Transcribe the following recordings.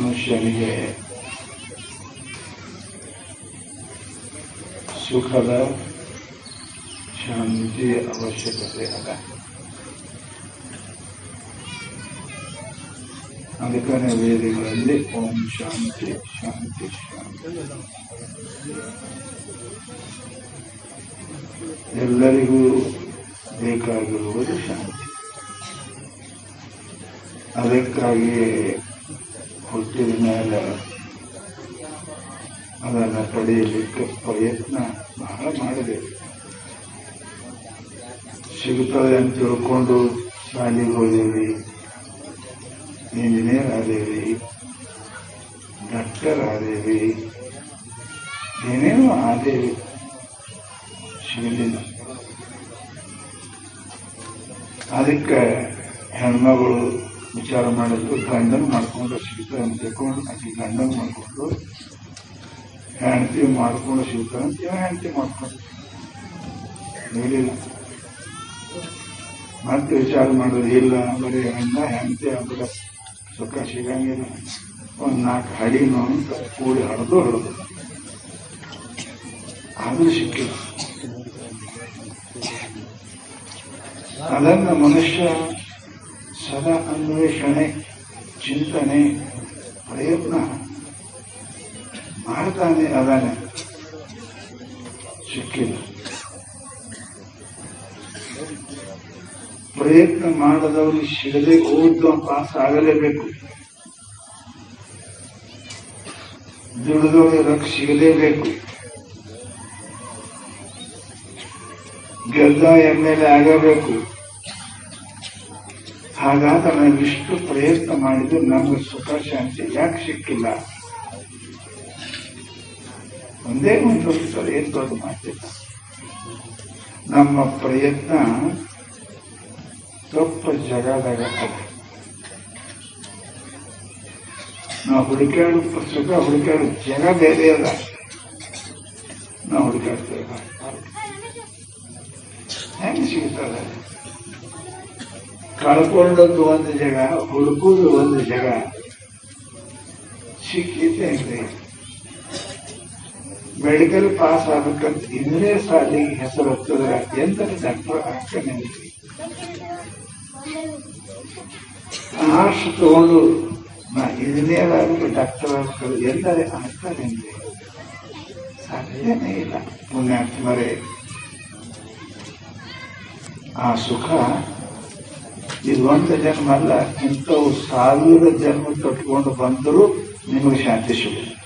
ಮನುಷ್ಯನಿಗೆ ಸುಖದ ಶಾಂತಿಯ ಅವಶ್ಯಕತೆ ಅದ ಅದಕ್ಕನೇ ವೇದಗಳಲ್ಲಿ ಓಂ ಶಾಂತಿ ಶಾಂತಿ ಶಾಂತಿ ಎಲ್ಲರಿಗೂ ಬೇಕಾಗಿರುವುದು ಶಾಂತಿ ಅದಕ್ಕಾಗಿಯೇ ಹುಟ್ಟಿದ ಮೇಲೆ ಅದನ್ನು ಪಡೆಯಲಿಕ್ಕೆ ಪ್ರಯತ್ನ ಬಹಳ ಮಾಡಿದೆ. ಸಿಗುತ್ತದೆ ಅಂತ ತಿಳ್ಕೊಂಡು ಶಾಲೆಗೆ ಹೋದೇವಿ. ಇಂಜಿನಿಯರ್ ಆದೇವಿ. ಡಾಕ್ಟರ್ ಆದೇವಿ. ಏನೇನೋ ಆದೇವಿ ಸಿಗಲಿಲ್ಲ ಅದಕ್ಕೆ ಹೆಣ್ಮಗಳು ವಿಚಾರ ಮಾಡಿದ್ರು, ಗಂಡನ ಮಾಡ್ಕೊಂಡು ಸಿಗ್ತಾರೆ ಅಂತ ತಿಳ್ಕೊಂಡು ಆಕೆ ಗಂಡನ್ ಮಾಡ್ಕೊಂಡು ಹೆಂಡತಿ ಮಾಡ್ಕೊಂಡು ಸಿಗ್ತಾರೆ ಅಂತ ಹೆಂಡತಿ ಮಾಡ್ಕೊಂಡು ಮತ್ತೆ ವಿಚಾರ ಮಾಡೋದು ಇಲ್ಲ, ಬರೀ ಹೆಣ್ಣ, ಹೆಂಡತಿ ಅಂದ್ರೆ ಸುಖ ಸಿಗಂಗಿಲ್ಲ. ಒಂದ್ ನಾಲ್ಕು ಹಡಿನೋ ಅಂತ ಕೂಡಿ ಹಡ್ದು ಹರಿದು ಆದ್ರೂ ಸಿಕ್ಕಿಲ್ಲ. ಅದನ್ನ ಮನುಷ್ಯ ಸದಾ ಅನ್ವೇಷಣೆ ಚಿಂತನೆ ಪ್ರಯತ್ನ ಮಾಡ್ತಾನೆ ಅದಾನೆ ಸಿಕ್ಕಿಲ್ಲ ಪ್ರಯತ್ನ ಮಾಡದವರು ಸಿಗದೆ ಓದ್ದು ಪಾಸ್ ಆಗಲೇಬೇಕು. ದುಡಿದವರು ರೊಕ್ಕ ಸಿಗಲೇಬೇಕು. ಗೆದ್ದ ಎಂ ಎಲ್ ಎ ಆಗಬೇಕು. ಹಾಗಾದ್ರೆ ನಾವು ಇಷ್ಟು ಪ್ರಯತ್ನ ಮಾಡಿದ್ರು ನಮಗೆ ಸುಖ, ಶಾಂತಿ ಯಾಕೆ ಸಿಕ್ಕಿಲ್ಲ? ಒಂದೇ ಒಂದು ಪ್ರಯತ್ನ ಮಾಡ್ತಿಲ್ಲ ನಮ್ಮ ಪ್ರಯತ್ನ ತಪ್ಪ ಜಗದಾಗ ನಾವು ಹುಡುಕಾಡು ಸುಖ ಹುಡುಕಾಡು ಜಗ ಬೇರೆ ಅದ. ನಾವು ಹುಡುಕಾಡ್ತೇವೆ ಹೆಂಗೆ ಸಿಗ್ತದೆ? ಕಳ್ಕೊಂಡದ್ದು ಒಂದು ಜಗ, ಹುಡುಕುದು ಒಂದು ಜಗ. ಸಿಕ್ಕಿದ್ದೆ ಇದೆ ಮೆಡಿಕಲ್ ಪಾಸ್ ಆಗ್ಬೇಕಂತ ಇಂದ್ರೇ ಸಾಲಿಗೆ ಹೆಸರು ಹತ್ತಿದ್ರೆ ಅತ್ಯಂತ ಡಾಕ್ಟರ್ ಆಗ್ತಾನೆ ಆರ್ಟ್ಸ್ ತಗೊಂಡು ನಾ ಇಂಜಿನಿಯರ್ ಆಗಬೇಕು ಡಾಕ್ಟರ್ ಆಗಬೇಕು ಎಲ್ಲರೇ ಆಗ್ತಾನೆ ಸಾಧ್ಯನೇ ಇಲ್ಲ. ಪುಣ್ಯಾತ್ಮರೇ. ಆ ಸುಖ ಇದು ಒಂದು ಜನ್ಮ ಅಲ್ಲ ಇಂಥವು ಸಾವಿರ ಜನ್ಮ ಕಟ್ಕೊಂಡು ಬಂದರೂ ನಿಮಗೆ ಶಾಂತಿ ಸಿಗುತ್ತೆ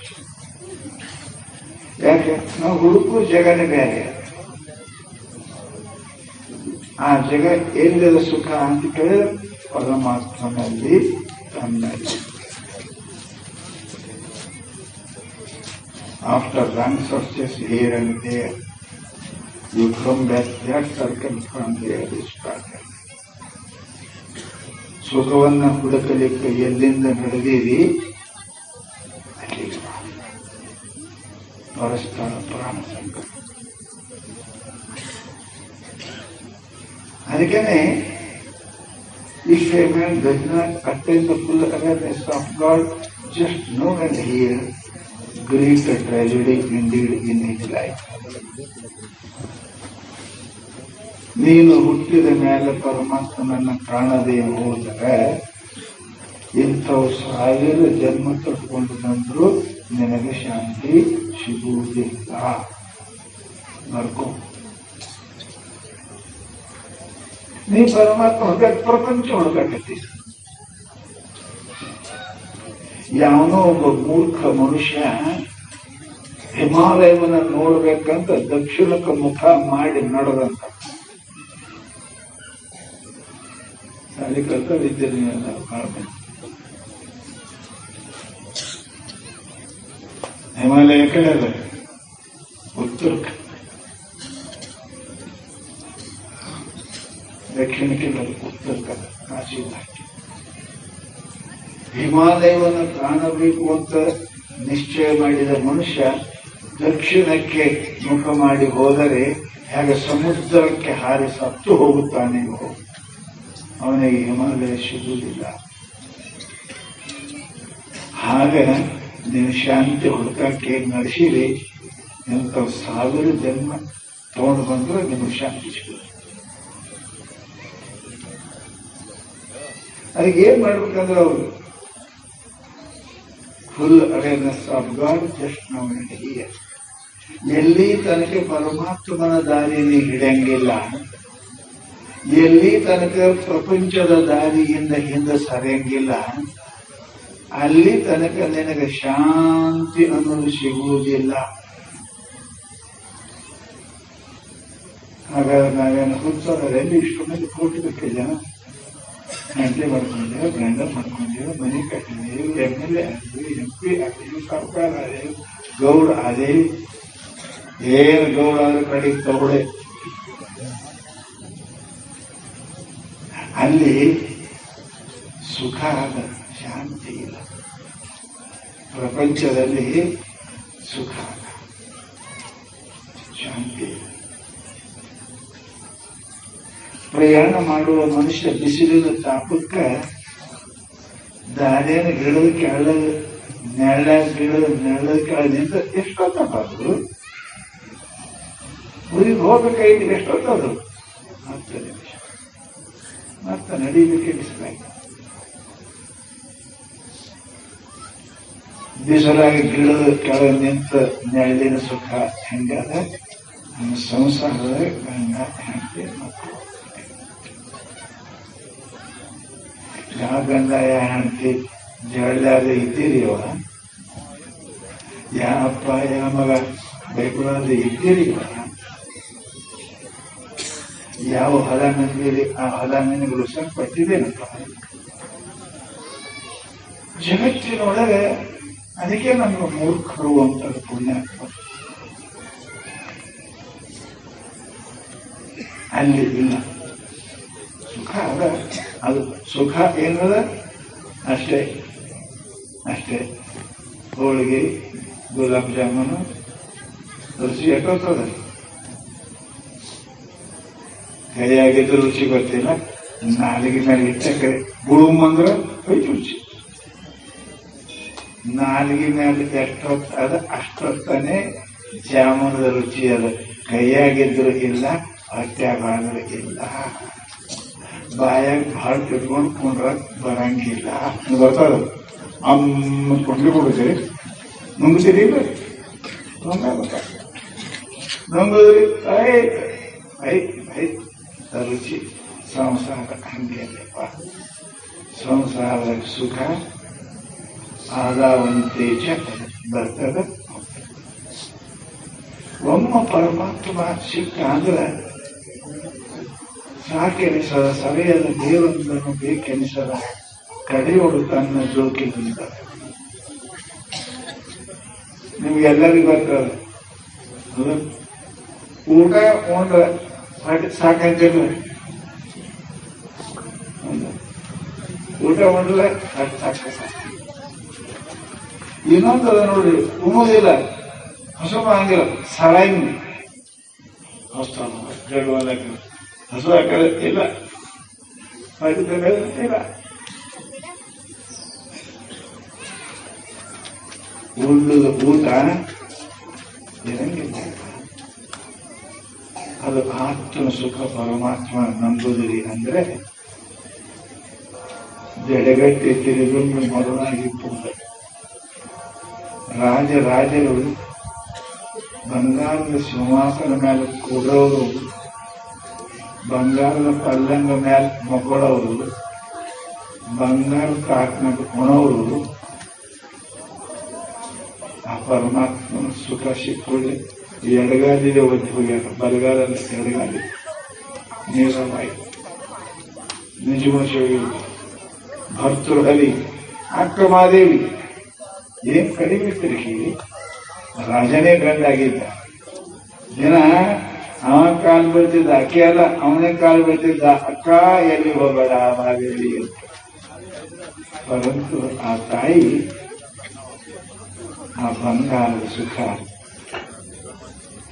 ಯಾಕೆ ನಾವು ಹುಡುಕುವ ಜಗನೇ ಬೇರೆ ಆ ಜಗ ಎಲ್ಲಿದ ಸುಖ ಅಂತ ಕೇಳಿದ್ರೆ ಪರಮಾತ್ಮನಲ್ಲಿ ತನ್ನಲ್ಲಿ after run success here and there you come back that circle from there start ಸುಖವನ್ನ ಹುಡುಕಲಿಕ್ಕೆ ಎಲ್ಲಿಂದ ನಡೆದಿರಿ ಅಲ್ಲಿಗೆ ಬಾ. ಪರಸ್ಪರ ಪ್ರಾಣ ಸಂಕಟ ಅದಕ್ಕೇನೆ if a man does not attain the full awareness of God, just know and hear great tragedy indeed in his life. ನೀನು ಹುಟ್ಟಿದ ಮೇಲೆ ಪರಮಾತ್ಮನನ್ನ ಕಾಣದೆ ಹೋದರೆ ಇಂಥವು ಸಾವಿರ ಜನ್ಮ ಕಟ್ಕೊಂಡು ಬಂದ್ರು ನಿನಗೆ ಶಾಂತಿ ಸಿಗುವುದಿಲ್ಲ. ಬರ್ಕೋ ನೀ ಪರಮಾತ್ಮ ಹುಡುಕ ಪ್ರಪಂಚ ಹುಡುಕಾಕತ್ತಿ ಯಾವನೋ ಒಬ್ಬ ಮೂರ್ಖ ಮನುಷ್ಯ ಹಿಮಾಲಯವನ್ನ ನೋಡ್ಬೇಕಂತ ದಕ್ಷಿಣಕ್ಕೆ ಮುಖ ಮಾಡಿ ನಡೆದಂತ ಅಲ್ಲಿ ಕಲ್ಕೊಂಡಿದ್ದೀರಿ ನಾವು ಕಾಣ್ಬೇಕು ಹಿಮಾಲಯ ಕಡೆ ಅದ ಉತ್ತರಕ್ಕೆ ದಕ್ಷಿಣಕ್ಕೆ ಉತ್ತರಕ್ಕೆ ಕಾಶಿ ಹಿಮಾಲಯವನ್ನು ಕಾಣಬೇಕು ಅಂತ ನಿಶ್ಚಯ ಮಾಡಿದ ಮನುಷ್ಯ ದಕ್ಷಿಣಕ್ಕೆ ಮುಖ ಮಾಡಿ ಹೋದರೆ ಹೇಗೆ ಸಮುದ್ರಕ್ಕೆ ಹಾರಿ ಸತ್ತು ಹೋಗುತ್ತಾನೆಯೋ ಅವನಿಗೆ ಹಿಮಾಲಯ ಸಿಗುವುದಿಲ್ಲ. ಹಾಗೆ ನೀವು ಶಾಂತಿ ಹುಡುಕಕ್ಕೆ ನಡೆಸಿರಿ ಎಂತ ಸಾವಿರ ಜನ್ಮ ತಗೊಂಡು ಬಂದ್ರೆ ನಿಮಗೆ ಶಾಂತಿ ಸಿಗುತ್ತೆ ಅದಕ್ಕೆ ಏನ್ ಮಾಡ್ಬೇಕಂದ್ರೆ ಅವರು? Full awareness of God just ನಾವು ಹಿಯರ್ ಎಲ್ಲಿ ತನಕ ಪರಮಾತ್ಮನ ದಾರಿಯಲ್ಲಿ ಹಿಡಿಯಂಗಿಲ್ಲ ಎಲ್ಲಿ ತನಕ ಪ್ರಪಂಚದ ದಾರಿಯಿಂದ ಹಿಂದೆ ಸರಿಯಂಗಿಲ್ಲ, ಅಲ್ಲಿ ತನಕ ನಿನಗೆ ಶಾಂತಿ ಅನ್ನೋದು ಸಿಗುವುದಿಲ್ಲ. ಹಾಗಾದ್ರೆ ನಾವೇನು ಹುಚ್ಚೋದ್ರೆ ಎಲ್ಲಿ ಇಷ್ಟು ಮಂದಿ ಕೋಟಿ ಬಿಟ್ಟಿದ್ದ ಜನ ಗಂಟೆ ಮಾಡ್ಕೊಂಡೇವೆ ಗಂಡ ಮಾಡ್ಕೊಂಡಿದ್ದೇವೆ ಮನೆ ಕಟ್ಟಿದ್ದೇವೆ ಎಂ ಎಲ್ ಎ ಆದ್ವಿ, ಎಂ ಪಿ ಆದ್ವಿ, ಸರ್ಕಾರ ಆದೇವು, ಗೌಡ ಆದೇವಿ. ಏನು ಗೌಡ ಆದ್ರೆ ಕಡೆಗೆ ತಗೊಳ್ಳೆ ಅಲ್ಲಿ ಸುಖ ಅಲ್ಲ ಶಾಂತಿ ಇಲ್ಲ. ಪ್ರಪಂಚದಲ್ಲಿ ಸುಖ ಅಲ್ಲ ಶಾಂತಿ ಇಲ್ಲ. ಪ್ರಯಾಣ ಮಾಡುವ ಮನುಷ್ಯ ಬಿಸಿಲಿನ ತಾಪಕ್ಕ ದಾರಿಯನ್ನು ಗಿಡದ ಕೆಳ ನೆಳ ಗಿಡದ ನೆರಳ ಕೆಳದಿಂದ ನಿಂತ ಎಷ್ಟೊತ್ತದು ಊರಿಗೆ ಹೋಗ್ಬೇಕಾಗಿ ಎಷ್ಟೊತ್ತದು? ಹತ್ತು ನಿಮಿಷ. ಮತ್ತೆ ನಡಿಬೇಕು ಎನಿಸ್ಬೇಕು ಬಿಸಿಲಾಗಿ ಗಿಡದ ಕೆಳಗೆ ನಿಂತ ನೆರಳಿನ ಸುಖ ಹೆಂಗದ ನಮ್ಮ ಸಂಸಾರದ ಗಂಡ, ಹೆಂಡತಿ, ಮಕ್ಕಳು. ಯಾವ ಗಂಡ, ಯಾವ ಹೆಂಡತಿ ಜಗಳಾದ ಇದ್ದೀರಿ ಅವ ಯಾವ ಅಪ್ಪ, ಯಾವ ಮಗ ಬೈಕೊಳ್ಳೋದು ಇದ್ದೀರಿ ಅವ ಯಾವ ಹೊಲ ಮನೆಯಲ್ಲಿ, ಆ ಹೊಲ ಮೀನುಗಳು ಪಟ್ಟಿದ್ದೇನಪ್ಪ ಜಗತ್ತಿನೊಳಗೆ ಅದಕ್ಕೆ ನಮ್ಗೆ ಮೂರ್ಖರು ಅಂತ ಪುಣ್ಯ ಅಲ್ಲಿ ಇಲ್ಲ. ಸುಖ ಅದ ಅದು ಸುಖ ಏನದ? ಅಷ್ಟೇ. ಅಷ್ಟೇ. ಹೋಳಿಗೆ, ಗುಲಾಬ್ ಜಾಮೂನು ರುಚಿ ಎಟ್ಟೋತದ ಕೈಯಾಗಿದ್ದು ರುಚಿ ಬರ್ತಿಲ್ಲ ನಾಲಿಗೆ ಮೇಲೆ ಇಟ್ಟಕ್ಕೆ ಗುಳುಮ್ ಅಂದ್ರೆ ಹೋಯ್ತು ರುಚಿ. ನಾಲಿಗೆ ಮೇಲೆ ಎಷ್ಟೊತ್ತ ಅದ, ಅಷ್ಟೊತ್ತನೇ ಜಾಮೂನದ ರುಚಿ ಅದ. ಕೈಯಾಗಿದ್ರು ಇಲ್ಲ ಹೊಟ್ಟೆಗಾದ್ರು ಇಲ್ಲ. ಬಾಯಾಗ ಭಾಳ ತಿಳ್ಕೊಂಡು ಕುಂಡ್ರ ಬರಂಗಿಲ್ಲ. ಬರ್ತದ ಅಮ್ಮ ಕೊಂಡ್ಲಿ ಕೊಡ್ತೀರಿ ನುಂಗ್ತೀರಿ ಇಲ್ಲ. ನುಂಗುದ್ರಿ ಐ ಐ ಐ ರುಚಿ ಸಂಸಾರ ಹಂಗೆಲ್ಲಪ್ಪ ಸಂಸಾರದ ಸುಖ ಆದಾವಂತೇಜ ಬರ್ತದ ಒಮ್ಮ ಪರಮಾತ್ಮ ಸಿಕ್ಕ ಅಂದ್ರೆ ಸಾಕೆನಿಸದ ಸಭೆಯಲ್ಲಿ ದೇವರನ್ನು ಬೇಕೆನಿಸದ ಕಡೆಯೋಡು ತನ್ನ ಜೋಕಿನಿಂದ ನಿಮ್ಗೆಲ್ಲರಿಗೂ ಬರ್ತದ ಹೌದಾ? ಊಟ ಉಂಡ್ರ ಹೊಟ್ಟೆ ಸಾಕಂತಿಲ್ಲ ಹೌದಾ? ಊಟ ಉಂಡ್ರೆ ಹೊಟ್ಟೆ ಸಾಕ ಸಾಕು ಇನ್ನೊಂದು ಅದ ನೋಡ್ರಿ ಉಣ್ಣೋದಿಲ್ಲ ಹಸುಮ ಹಂಗಿಲ್ಲ ಸರಾಯಿ ಹೊಸ್ತಾನ ಜಗವಲ್ಲ ಹಸು ಹಾಕಲ್ಲ ಇಲ್ಲ ಮಾಡಿದ್ರೆ ಇಲ್ಲ ಉಳ್ಳುದ ಊಟ ಇರಂಗಿಲ್ಲ ಅದು ಆತ್ಮ ಸುಖ ಪರಮಾತ್ಮ ನಂಬುದಿರಿ ಅಂದ್ರೆ ಜಡಗಟ್ಟಿ ತಿರುಗುಂಡು ಮೊದಲಾಗಿ ರಾಜ ರಾಜರು ಬಂಗಾರದ ಸಿಂಹಾಸನ ಮೇಲೆ ಕೂಡೋರು, ಬಂಗಾರದ ಪಲ್ಲಂಗ ಮೇಲೆ ಮಕ್ಕಳವರು ಬಂಗಾರ ಕಾಟ್ನಾಗ ಕೊಣವರು ಆ ಪರಮಾತ್ಮನ ಸುಖ ಸಿಕ್ಕೊಳ್ಳಿ ಎಡಗಾಲಿಗೆ ಒದ್ದು ಹೋಗ್ಯಾರ ಬಲಗಾಲಲ್ಲಿ ಎಡಗಾಲಿ ನೀರಮಾಯಿ ನಿಜಮಶಿ ಭರ್ತೃ ಅಲಿ ಅಕ್ಕಮಾದೇವಿ ಏನ್ ಕಡಿಮೆ ತಿರುಗಿ ರಾಜನೇ ಗಂಡಾಗಿದ್ದ ದಿನ ಅವ ಕಾಲು ಬೀಳ್ತಿದ್ದ ಅಕ್ಕಿ ಅಲ್ಲ ಅವನೇ ಕಾಲು ಬೀಳ್ತಿದ್ದ ಅಕ್ಕ ಎಲ್ಲಿ ಹೋಗಬೇಡ ಮಾದೇವಿ ಅಂತ ಪರಂತು ಆ ತಾಯಿ ಆ ಬಂಗಾರದ ಸುಖ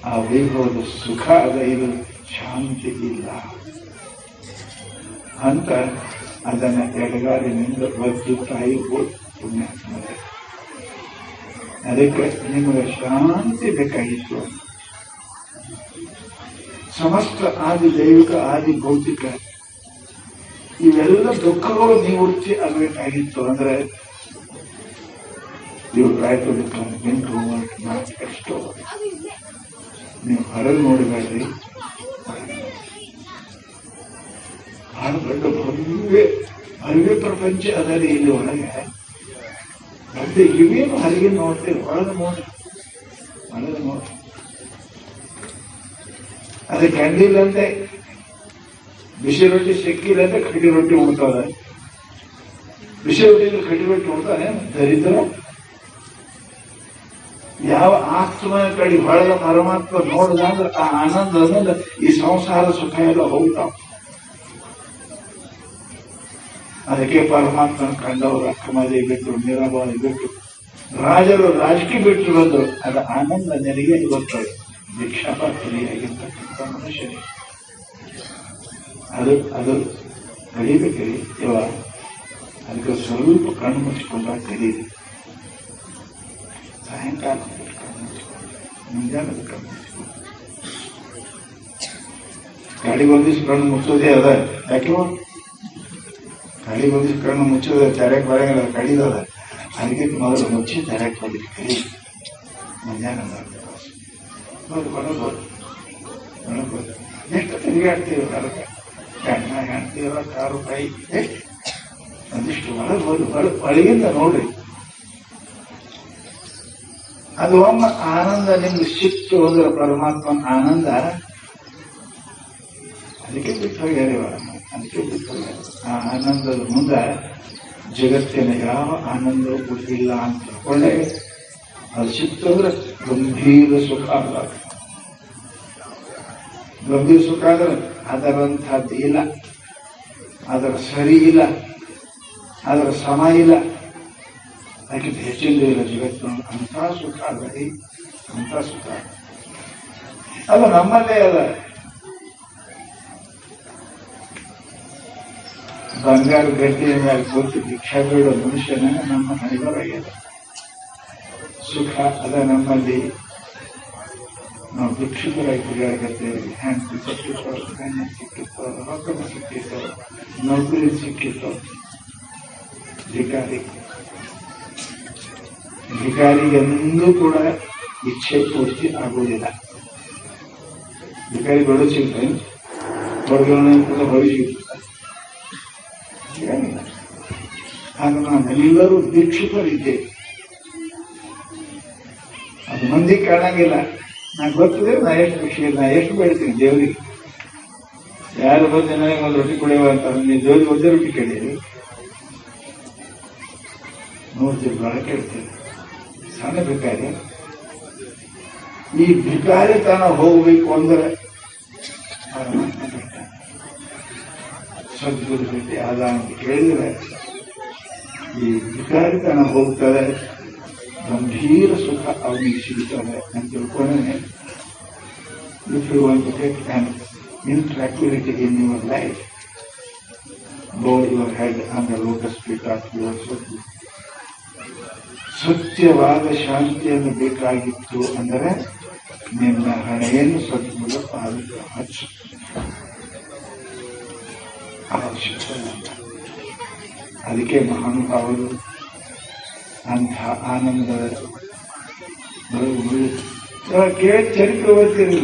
ಆ ವೈಭವದ ಸುಖ ಅದ ಇದು ಶಾಂತಿ ಇಲ್ಲ. ಅಂತ ಅದನ್ನ ಎಡಗಾಲಿನಿಂದ ಒದ್ದು ತಾಯಿ ಪುಣ್ಯ ಅದಕ್ಕೆ ನಿಮಗೆ ಶಾಂತಿ ಬೇಕಾಗಿತ್ತು. ಸಮಸ್ತ ಆದಿ ದೈವಿಕ, ಆದಿ ಭೌತಿಕ, ಇವೆಲ್ಲ ದುಃಖಗಳು ನಿವೃತ್ತಿ ಆಗಬೇಕಾಗಿತ್ತು ಅಂದ್ರೆ ನೀವು ರಾಯ್ತು ಎಂಟು ಎಷ್ಟು. ನೀವು ಹೊರಗೆ ನೋಡಬೇಡ್ರಿ ಬಹಳ ದೊಡ್ಡ ಭವ್ಯ ಭವ್ಯ ಪ್ರಪಂಚ ಅದರಿ ಇಲ್ಲಿ ಒಳಗೆ. ಮತ್ತೆ ಇವೇನು ಹೊರಗೆ ನೋಡ್ತೀವಿ ಒಳಗೆ ನೋಡಿ ಒಳಗೆ ನೋಡಿ ಅದು ಕಂಡಿಲ್ಲಂತೆ ಬಿಸಿ ರೊಟ್ಟಿ ಸಿಕ್ಕಿಲ್ಲಂತೆ ಕಡಿ ರೊಟ್ಟಿ ಉಣ್ತದೆ ಬಿಸಿ ರೊಟ್ಟಿ ಕಡಿ ರೊಟ್ಟಿ ಉಣ್ತಾನೆ. ದರಿದ್ರ ಯಾವ ಆತ್ಮ ಕಡೆ ಹೊಳೆದ ಪರಮಾತ್ಮ ನೋಡಿದಾಗ ಆ ಆನಂದ ಅನ್ನೋದು ಈ ಸಂಸಾರ ಸುಖ ಎಲ್ಲ ಹೋಗ್ತಾವ. ಅದಕ್ಕೆ ಪರಮಾತ್ಮನ ಕಂಡವರು ಅಕ್ಕಮದಿ ಬಿಟ್ಟು ಮೀರಾಬಾಯಿ ಬಿಟ್ಟು, ರಾಜರು ರಾಜಕೀಯ ಬಿಟ್ಟು ಬಂದರು. ಅದ ಆನಂದ ನನಗೆ ಗೊತ್ತದು ಭಿಕ್ಷಾಪಾತ್ರಿಯಾಗಿರ್ತಕ್ಕಂಥ ಮನುಷ್ಯನಿಗೆ. ಅದು ಅದು ಕಲಿಬೇಕರಿ. ಇವ ಅದಕ್ಕೆ ಸ್ವಲ್ಪ ಕಣ್ಣು ಮುಚ್ಚಿಕೊಂಡ ಕಲೀರಿ ಸಾಯಂಕಾಲ ಕಣ್ಣು ಮುಚ್ಚಿಕೊಂಡು ಮುಂಜಾನೆ ಕಣ್ಣು ಮುಚ್ಚಿಕೊಂಡು ಗಾಡಿ ಬಂದಿಸ್ ಕಣ್ಣು ಮುಚ್ಚೋದೇ ಅದ ಯಾಕೆ ಗಾಡಿ ಬಂದಿಸ್ ಕಣ್ಣು ಮುಚ್ಚೋದ ತೆರೆಕ್ ಬರಂಗಿಲ್ಲ ಕಡಿದದ ಅದಕ್ಕೆ ಮೊದಲು ಮುಚ್ಚಿ ತೆರೆಕ್ ಬಂದಿರಿ ಕಲಿ ಮುಂಜಾನೆ ಹೌದು ಬರೋದು ಬರೋದು ಎಷ್ಟು ತಿರುಗಾಡ್ತೀವಿ ಹೊರಗೆ ಗಂಡ ಹೆಂಡ್ತೀರ ಕಾರು ಕೈ ಎಷ್ಟು ಒಂದಿಷ್ಟು ಒಳಗೆ ಹೋಗಿ ಹೊರ ಒಳಗಿಂದ ನೋಡ್ರಿ ಅದು ಒಮ್ಮೆ ಆನಂದ ನಿಮ್ಗೆ ಸಿಕ್ತು ಹೋದ್ರೆ ಪರಮಾತ್ಮನ ಆನಂದ. ಅದಕ್ಕೆ ಬಿಟ್ಟು ಹೋಗ್ಯಾರ ಅದಕ್ಕೆ ಬಿಟ್ಟು ಆ ಆನಂದದ ಮುಂದೆ ಜಗತ್ತಿನ ಯಾವ ಆನಂದವೂ ಗೊತ್ತಿಲ್ಲ ಅಂತ ತಿಳ್ಕೊಂಡೆ ಅದು ಸಿಕ್ತು ಅಂದ್ರೆ ಗಂಭೀರ ಸುಖ ಅಲ್ಲ ಗಂಭೀರ ಸುಖ ಅಂದ್ರೆ ಅದರಂಥದ್ದು ಇಲ್ಲ. ಅದರ ಸರಿ ಇಲ್ಲ. ಅದರ ಸಮ ಇಲ್ಲ. ಅದಕ್ಕೆ ಹೆಚ್ಚಿಂದ ಇಲ್ಲ ಜಗತ್ತು ಸುಖ ಅಲ್ಲದೆ ಅಂತ ಸುಖ ಅದು ನಮ್ಮಲ್ಲೇ ಅಲ್ಲ ಬಂಗಾರ ಗಟ್ಟಿಯ ಮೇಲೆ ಕೂತು ಭಿಕ್ಷಾ ಮನುಷ್ಯನ ನಮ್ಮ ಹಣಿಬರಾಗ್ಯದ ಸುಖ ಅದ ನಮ್ಮಲ್ಲಿ ನಾವು ಭಿಕ್ಷುಕರಾಗಿ ತಿರುಗಾಡಕತ್ತೇವೆ ಹ್ಯಾಂಡ್ ಸಿಕ್ಕಿತ್ತೋ ಗಣ್ಯ ಸಿಕ್ಕಿತ್ತೋ ರೊಕ್ಕ ಸಿಕ್ಕಿತ್ತೋ ನೌಕರಿ ಸಿಕ್ಕಿತ್ತೋ ಭಿಕಾರಿಗೆಂದೂ ಕೂಡ ಇಚ್ಛೆ ಪೂರ್ತಿ ಆಗುವುದಿಲ್ಲ. ಭಿಕಾರಿ ಬಡ ಚಿಂತೆ. ಬಡಗನ ಕೂಡ ಭವಿಷ್ಯ ಆಗ ನಾವೆಲ್ಲರೂ ದೀಕ್ಷಿತರಿದ್ದೇವೆ. ಅದು ಮಂದಿ ಕಾಣಂಗಿಲ್ಲ. ನಾ ಗೊತ್ತಿದೆ ನಾ ಎಷ್ಟು ಖುಷಿ, ನಾ ಎಷ್ಟು ಬೆಳಿತೀನಿ ದೇವರಿಗೆ. ಯಾರು ಬಂದು ನನಗೆ ಒಂದು ರೊಟ್ಟಿ ಕುಡಿಯುವ ಅಂತ ನೀವು ದೇವ್ರಿಗೆ ಒಂದೇ ರೊಟ್ಟಿ ಕೇಳಿದ್ರಿ ನೋಡ್ತೀವಿ ಬಹಳ ಕೇಳ್ತೀವಿ. ಸಣ್ಣ ಭಿಕಾರಿ ಈ ಭಿಕಾರಿತನ ಹೋಗ್ಬೇಕು ಅಂದ್ರೆ ಸದ್ಗುರು ಭೇಟಿ ಆದ ಅಂತ ಕೇಳಿದ್ರೆ, ಈ ಭಿಕಾರಿತನ ಹೋಗ್ತದೆ ಗಂಭೀರ ಸುಖ ಅವನಿಗೆ ಸಿಗುತ್ತದೆ ಅಂತ ತಿಳ್ಕೊಂಡೇ if you want to get on in tranquillity in your life bow your head on the lotus feet of your Sadguru ಸತ್ಯವಾದ ಶಾಂತಿಯನ್ನು ಬೇಕಾಗಿತ್ತು ಅಂದರೆ ನಿನ್ನ ಹಣೆಯನ್ನು ಸದ್ಗುರು ಪಾದಕ್ಕೆ ಹಚ್ಚು. ಅದಕ್ಕೆ ಮಹಾನುಭಾವರು ಅಂಥ ಆನಂದ ಕೇಳಿ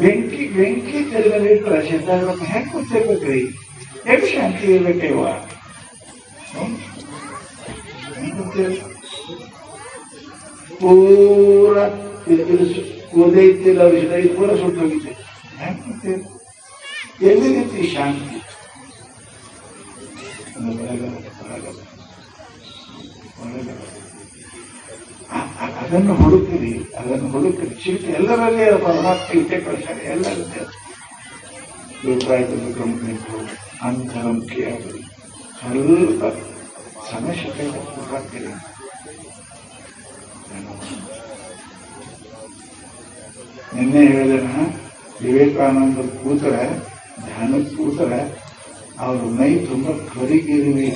ಬೆಂಕಿ ಬೆಂಕಿ ತೆಲುಗಲ್ಲಿ ಇಟ್ಟರೆ ಹೆಂಗ್ ಹೆಂಗೆ ಗೊತ್ತಿರ್ಬೇಕ್ರಿ ಹೆಂಗ್ ಶಾಂತಿ ಇರ್ಬೇಕೇವ ಪೂರ ಓದೇ ಇತ್ತಿಲ್ಲ ವಿಷಯ ಪೂರ ಸುಟ್ಟೋಗಿದೆ ಗೊತ್ತಿರ ಎಲ್ಲಿ ರೀತಿ ಶಾಂತಿ ಅದನ್ನು ಹುಡುಕಿರಿ ಅದನ್ನು ಹುಡುಕಿರಿ ಚೀಟಿ ಎಲ್ಲರಲ್ಲಿ ಪರಮಾತ್ಮ ಇಟ್ಟೆ ಕಳಿಸ್ತಾರೆ ಎಲ್ಲರಲ್ಲಿ ಅಭಿಪ್ರಾಯದಲ್ಲಿ ಕಂಪ್ನಿ ಅಂತರಂಕೆ ಆಗಲಿ ಸ್ವಲ್ಪ ನಿನ್ನೆ ಹೇಳಿದ ವಿವೇಕಾನಂದ ಕೂತರೆ, ಧ್ಯಾನದ ಕೂತರೆ, ಅವ್ರ ಮೈ ತುಂಬಾ ಕರಿಗಿರಿವಿ,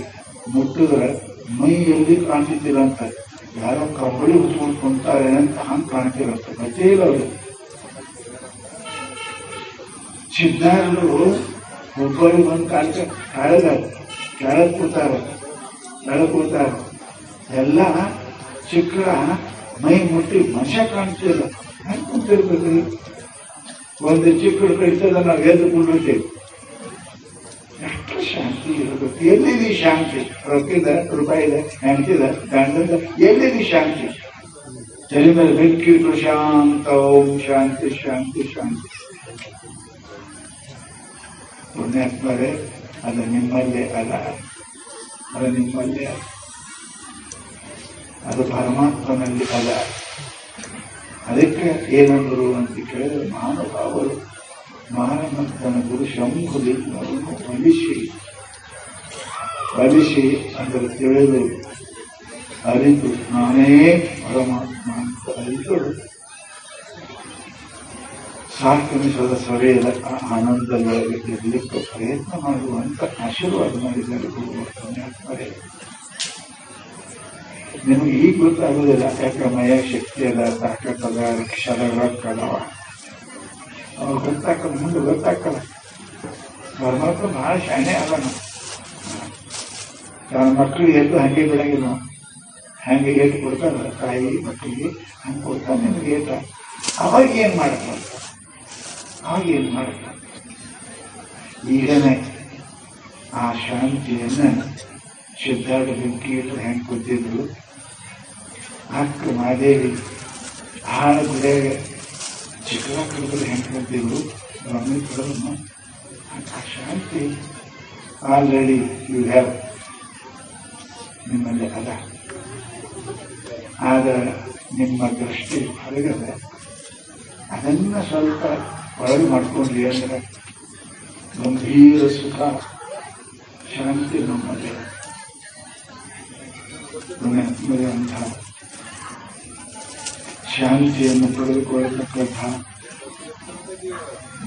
ಮುಟ್ಟಿದ್ರೆ ಮೈ ಎಲ್ಲಿ ಕಾಣ್ತಿದ್ದಿಲ್ಲ ಅಂತ. ಯಾರೋ ಕಂಬಳಿ ಉತ್ಕೊಂಡು ಕುಂತಾರೆ ಅಂತ ಹಂಗೆ ಕಾಣ್ತಿರಂತ ಗತಿ ಇಲ್ಲ ಅವ್ರಿಗೆ ಸಿದ್ಧಾರರು ಒಬ್ಬರು ಬಂದು ಕಾಣ್ತ ಕೆಳಗ ಕೆಳಗ್ ಕೂತಾರ ಕೆಳಗ್ ಕೂತಾರ ಎಲ್ಲ ಚಿಕ್ಕ ಮೈ ಮುಟ್ಟಿ ಮನುಷ್ಯ ಕಾಣ್ತಿಲ್ಲ ಹೆಂಗ್ ಕುಂತಿರ್ಬೇಕ್ರಿ ಒಂದು ಚಿಕ್ಕ ಕಳಿತದ ನಾವು ಎದ್ದು ಕುಂಡಿರ್ತೀವಿ ಎಷ್ಟು ಶಾಂತಿ ಇರಬೇಕು. ಎಲ್ಲಿದೆ ಶಾಂತಿ? ರೊಕ್ಕಿದ ರೂಪಾಯಿದೆ ಹೆಂಡತಿದ ಗಂಡದ ಎಲ್ಲಿದೆ ಶಾಂತಿ? ತಲೆ ಮೇಲೆ ಬೆಂಕಿಟ್ಟು ಶಾಂತ, ಓಂ ಶಾಂತಿ ಶಾಂತಿ ಶಾಂತಿ. ಪುಣ್ಯಾತ್ಮರೇ ಅದು ನಿಮ್ಮಲ್ಲೇ ಅಲ್ಲ. ಅದು ನಿಮ್ಮಲ್ಲೇ ಅದು ಪರಮಾತ್ಮನಲ್ಲಿ ಅಲ್ಲ ಅದಕ್ಕೆ ಏನಂದರು ಅಂತ ಕೇಳಿದ್ರೆ ಮಾನವರು ಮಾನವಂತನ ಗುರು ಶಂಭುಲಿಂಗವನ್ನು ಭವಿಷ್ಯ ಭವಿಷ್ಯ ಅಂದರೆ ತಿಳಿದು ಅರಿತು ನಾನೇ ಪರಮಾತ್ಮ ಅಂತ ಅರಿತು ಸಾರ್ಥನಿಸದ ಸಭೆಯ ಆನಂದದೊಳಗೆ ಇರಲಿಕ್ಕೆ ಪ್ರಯತ್ನ ಮಾಡುವಂತ ಆಶೀರ್ವಾದ ಮಾಡಿದ್ದಾರೆ ಗುರು ಪುಣ್ಯಾತ್ಮರೇ ನಿಮಗೆ ಈಗ ಗೊತ್ತಾಗೋದಿಲ್ಲ ಯಾಕೆ ಮಯ ಶಕ್ತಿ ಅದ ತಾಕತ್ತದ ಅಕ್ಷರಗಳ ಕಲವ ಅವ್ರು ಗೊತ್ತಾಕಲ್ಲ ಮುಂದೆ ಗೊತ್ತಾಕಲ್ಲ ಪರಮಾತ್ಮ ಭಾಳ ಶಾಣೆ ಅಲ್ಲ ನಾವು ಮಕ್ಕಳು ಎದ್ದು ಹಂಗೆ ಬಿಡಂಗಿಲ್ಲ ಹಂಗೆ ಏಟು ಕೊಡ್ತಾರ ತಾಯಿ ಮಕ್ಕಳಿಗೆ ಹಂಗೆ ಕೊಡ್ತಾನೆ ನಿಮ್ಗೆ ಏಟ. ಅವಾಗ ಏನು ಮಾಡಕ್ಕ ಅವಾಗ ಏನು ಮಾಡ್ತಾರೆ ಈಗನೇ ಆ ಶಾಂತಿಯನ್ನ ಸಿದ್ಧಾರ್ಥ ಬೆಂಕಿ ಇಟ್ಟು ಹೆಂಗೆ ಕೂತಿದ್ರು ಅಕ್ಕ ಮಾದೇವಿ ಆಳ ಗುಡಿಯಾಗ ಚಿಕ್ಕಲ ಕಡದಲ್ಲಿ ಹೆಂಗೆ ಕೂತಿದ್ರು ಬ್ರಹ್ಮೇಶ್ವರನ್ನು ಆ ಶಾಂತಿ ಆಲ್ರೆಡಿ ಯು ಹ್ಯಾವ್ ನಿಮ್ಮಲ್ಲಿ ಅದ. ಆದ್ರೆ ನಿಮ್ಮ ದೃಷ್ಟಿ ಹೊರಗದೆ. ಅದನ್ನ ಸ್ವಲ್ಪ ಒಳಗೆ ಮಾಡ್ಕೊಂಡ್ರಿ ಅಂದ್ರೆ ಗಂಭೀರ ಸುಖ ಶಾಂತಿ ನಮ್ಮಲ್ಲಿ ಅಂತ ಶಾಂತಿಯನ್ನು ಪಡೆದುಕೊಳ್ಳತಕ್ಕಂಥ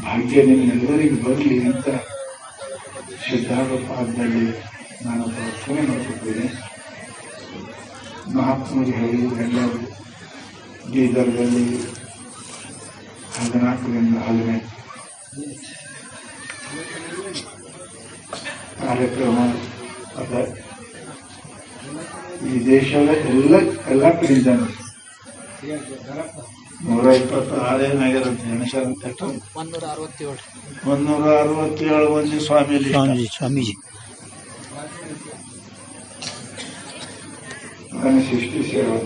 ಭಾಗ್ಯ ನಿಮ್ಮೆಲ್ಲರಿಗೂ ಬರಲಿ ಅಂತ ಸಿದ್ಧಾರ್ಥ ಪಾದದಲ್ಲಿ ನಾನು ಪ್ರಾರ್ಥನೆ ಮಾಡುತ್ತಿದ್ದೇನೆ ಮಹಾತ್ಮರು ಹೇಳಿ ಎಲ್ಲರೂ ಬೀದರ್ದಲ್ಲಿ ಹದಿನಾಲ್ಕರಿಂದ ಹದಿನೈದು ಕಾರ್ಯಕ್ರಮ ಅದ ಈ ದೇಶದ ಎಲ್ಲ ಎಲ್ಲ ಕಡೆಯಿಂದ ನೂರ ಇಪ್ಪತ್ತು ಆರೇನಾಗಿರುತ್ತೆ ಗಣೇಶರ ಅಂತ ಒಂದೂರ ಅರವತ್ತೇಳು ಒಂದೂರ ಅರವತ್ತೇಳು ಮಂದಿ ಸ್ವಾಮಿಲಿ ಸ್ವಾಮೀಜಿ ಸ್ವಾಮೀಜಿ ಗಣೇಶ ಸೃಷ್ಟಿ ಸೇವೆ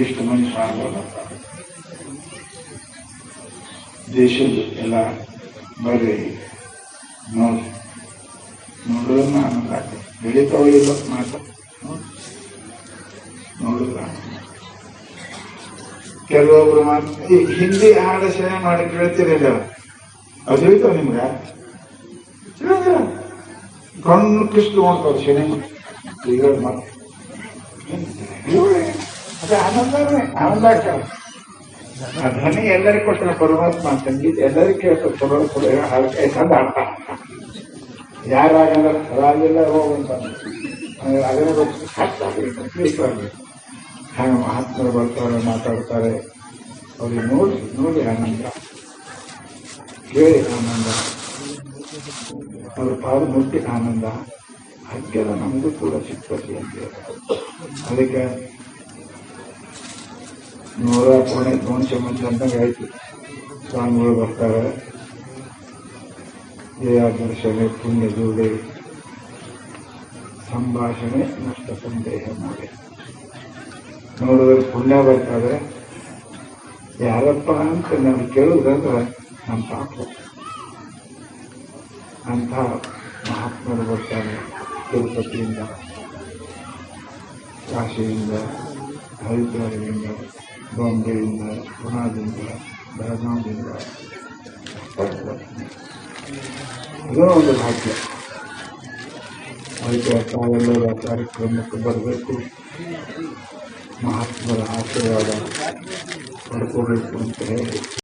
ಎಷ್ಟು ಮಂದಿ ಸ್ವಾಮಿಗಳು ಬರ್ತಾರೆ ದೇಶದ ಎಲ್ಲ ಬರ್ರಿ ನೋಡಿ. ನೋಡೋದನ್ನ ಆನಂದ ಆಗ್ತದೆ ಬೆಳೀತಾವ ಇಲ್ಲ ಮಾತು ನೋಡಿದ್ರೆ. ಕೆಲವೊಬ್ರು ಮಾತ್ರ ಈಗ ಹಿಂದಿ ಹಾಡ ಸೇವೆ ಮಾಡಿ ಕೇಳ್ತಿರಲಿಲ್ಲ ಅದು ಹೇಳ್ತಾವ ನಿಮ್ಗೆ. ಕಣ್ಣು ಕಿಸ್ತು ನೋಡ್ತಾವ ಸಿನಿಮಾ ಈಗ ಮಾತು ಅದೇ ಆನಂದನೇ, ಆನಂದ ಆಗ್ತಾವ ಧ್ವನಿ ಎಲ್ಲರಿಗೂ ಕೊಟ್ಟರೆ ಪರಮಾತ್ಮ ಸಂಗೀತ ಎಲ್ಲರಿಗೂ ಕೇಳ್ತಾರೆ ಚಲೋ ಕೊಡ ಹಾಡ್ಕೈ ಚಂದ ಆಡ್ತಾ ಯಾರಾಗಲ್ಲ ರಾಗಿಲ್ಲ ಹೋಗಂತ ಹಾಗೆ ಮಹಾತ್ಮರು ಬರ್ತಾರೆ, ಮಾತಾಡ್ತಾರೆ. ಅವ್ರಿಗೆ ನೋಡಿ ನೋಡಿ ಆನಂದ. ಕೇಳಿ ಆನಂದ. ಅವ್ರ ಪಾದ ಮುಟ್ಟಿ ಆನಂದ. ಅದಕ್ಕೆಲ್ಲ ನಮಗೂ ಕೂಡ ಸಿಗ್ತದೆ ಅಂತ ಅದಕ್ಕೆ ನೂರ ಕೋಣೆ ದೋನ್ಶೆ ಮಂದಿ ಅಂದಂಗೆ ಆಯ್ತು. ಸ್ವಾಮಿಗಳು ಬರ್ತಾರೆ ಜಯ ದರ್ಶನೆ ಪುಣ್ಯ ಜೋಡೆ. ಸಂಭಾಷಣೆ, ನಷ್ಟ ಸಂದೇಹ ಮಾಡಿ ನೋಡಿದ್ರೆ ಪುಣ್ಯ ಬರ್ತಾರೆ ಯಾರಪ್ಪ ಅಂತ ನಾನು ಕೇಳುದಂದ್ರೆ ನಮ್ಮ ಪಾಪ. ಅಂಥ ಮಹಾತ್ಮರು ಬರ್ತಾರೆ ತಿರುಪತಿಯಿಂದ, ಕಾಶಿಯಿಂದ, ಹರಿದ್ವಾರದಿಂದ. ಬಾಂಬೆಯಿಂದ ಪುನಾದಿಂದ ಬೆಳಗಾವಿಯಿಂದ ಇದೂ ಒಂದು ಭಾಗ್ಯ ಅದಕ್ಕೆ ತಾವೆಲ್ಲರೂ ಆ ಕಾರ್ಯಕ್ರಮಕ್ಕೆ ಬರಬೇಕು ಮಹಾತ್ಮರ ಆಶೀರ್ವಾದ ಪಡ್ಕೋಬೇಕು ಅಂತ ಹೇಳಿ